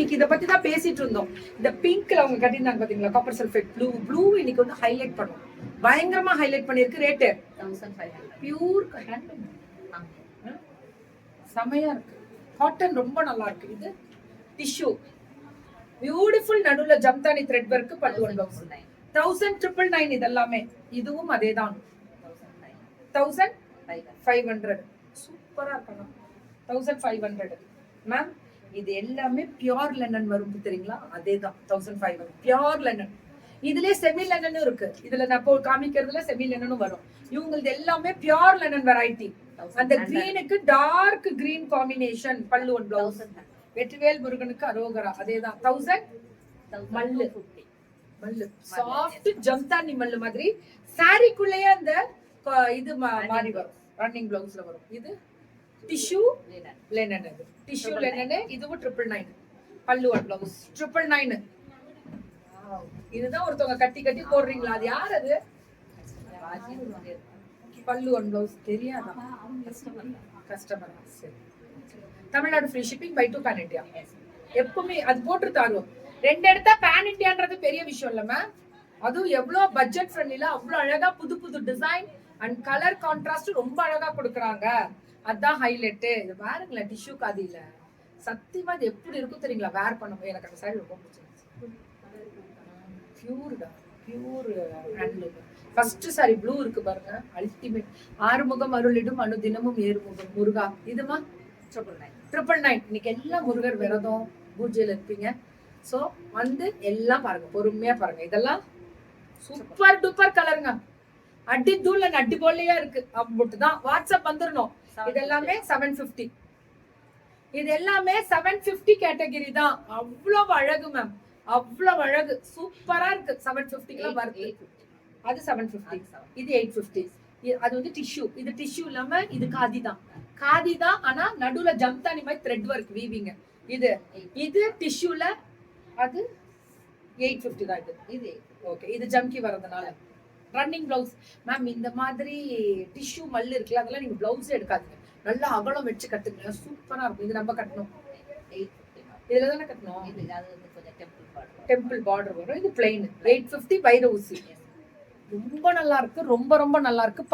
இன்னைக்கு இத பத்தி தான் பேசிட்டு இருந்தோம். இந்த பிங்க்ல அவங்க கட்டியிருந்தாங்க பாத்தீங்களா? காப்பர் சல்ஃபேட் ப்ளூ ப்ளூ இன்னைக்கு வந்து ஹைலைட் பண்ணும். பயங்கரமா ஹைலைட் பண்ணிருக்கு ரேட்டு பியூர் செமையா இருக்கு. காட்டன் ரொம்ப நல்லா இருக்கு. இது டிஷ்யூ பியூட்டிஃபுல் நடுவுல ஜம்தானி த்ரெட் ஒர்க் பல்லுவன் blouse nine thousand triple nine இதெல்லாமே. இதுவும் அதே தான் தௌசண்ட் ஃபைவ் ஹண்ட்ரட் சூப்பரா இருக்கணும். தௌசண்ட் ஃபைவ் ஹண்ட்ரட் மேம் இது எல்லாமே பியோர் லெனன் வரும் தெரியுங்களா? அதே தான் thousand five hundred pure linen இதுலயே செமி லெனனும் இருக்கு. இதுல நான் இப்போ காமிக்கிறதுல செமி லெனனும் வரும். இவங்களது எல்லாமே பியோர் லெனன் வெரைட்டி அந்த கிரீனுக்கு dark green combination pallu one blouse Vetrivel முருகனுக்கு அரோகரா. அதே தான் தௌசண்ட் மல்லு. மல்லு. சாஃப்ட் ஜம்தானி மல்லு மாதிரி. சாரிக்குள்ளேயே அந்த இது மாறி வரும். ரன்னிங் பிளவுஸ்ல வரும். இது tissue linen tissue Triple linen இதுவும் triple nine pallu one blouse triple nine இதுதான் ஒருத்தவங்க கட்டி கட்டி போடுறீங்களா? அது யார் அது? பல்லு ஒன் பிளவுஸ் தெரியாதா? கஸ்டமர் சரி. Tamil Nadu free shipping by to pan India எப்பவுமே அது போட்டு தருவோம். ரெண்டு எடுத்தா பேன் இண்டியான்றது பெரிய விஷயம் இல்ல மேம் அதுவும் எவ்வளவு பட்ஜெட் ஃப்ரெண்ட்லில அவ்வளவு அழகா புது புது டிசைன் அண்ட் கலர் கான்ட்ராஸ்ட் ரொம்ப அழகா கொடுக்குறாங்க. அதான் ஹைலைட்டு இது பாருங்களேன் டிஷ்யூ காதியில. சத்தியமா இது எப்படி இருக்கும் தெரியுங்களா? வேர் பண்ணும் எனக்கு அந்த சாரி ரொம்ப பிடிச்சிருந்துச்சு. பியூர்டா pure handloom first sari blue இருக்கு பாருங்க அல்டிமேட் ஆறுமுகம் அருளிடும் அணு தினமும் ஏறுமுகம் முருகா. இதுமா? ட்ரிபிள் நைன் ட்ரிபிள் நைன் இன்னைக்கு எல்லாம் முருகர் விரதம் பூஜையில இருப்பீங்க. ஸோ வந்து எல்லாம் பாருங்க பொறுமையா பாருங்க. இதெல்லாம் சூப்பர் டூப்பர் கலருங்க அடி தூள் அடி போலையா இருக்கு. அப்படி தான் வாட்ஸ்அப் வந்துடணும் இது எல்லாமே செவன் பிப்டி இது எல்லாமே செவன் பிப்டி கேட்டகரி தான். அவ்வளவு அழகு மேம் அவ்வளவு அழகு. சூப்பரா இருக்கு. செவன் பிப்டிக்கெல்லாம் வருது அது செவன் பிப்டி இது எயிட் பிப்டி அது வந்து டிஷ்யூ இது டிஷ்யூ இல்லாம இது காதி தான். காதி தான் ஆனா நடுவுல ஜம்தானி மாதிரி த்ரெட் ஒர்க் வீவிங்க இது. இது டிஷ்யூல அது எயிட் பிப்டி தான் இது. இது ஓகே இது ஜம்கி வரதுனால ரன்னிங் பிளவுஸ் மேம் இந்த மாதிரி டிஷ்யூ மல்லு இருக்குல்ல அதெல்லாம் நீங்க பிளவுஸே எடுக்காதீங்க. நல்லா அகலம் வச்சு கட்டுங்க. சூப்பரா இருக்கும். இது நம்ம கட்டணும். ஃபிஃப்டி இதுல தானே கட்டணும்? டெம்பிள் பார்டர் வரும். இது பிளைன் எயிட் பிப்டி பைர ஊசி ரொம்ப நல்லா இருக்கு. ரொம்ப ரொம்ப நல்லா இருக்கு.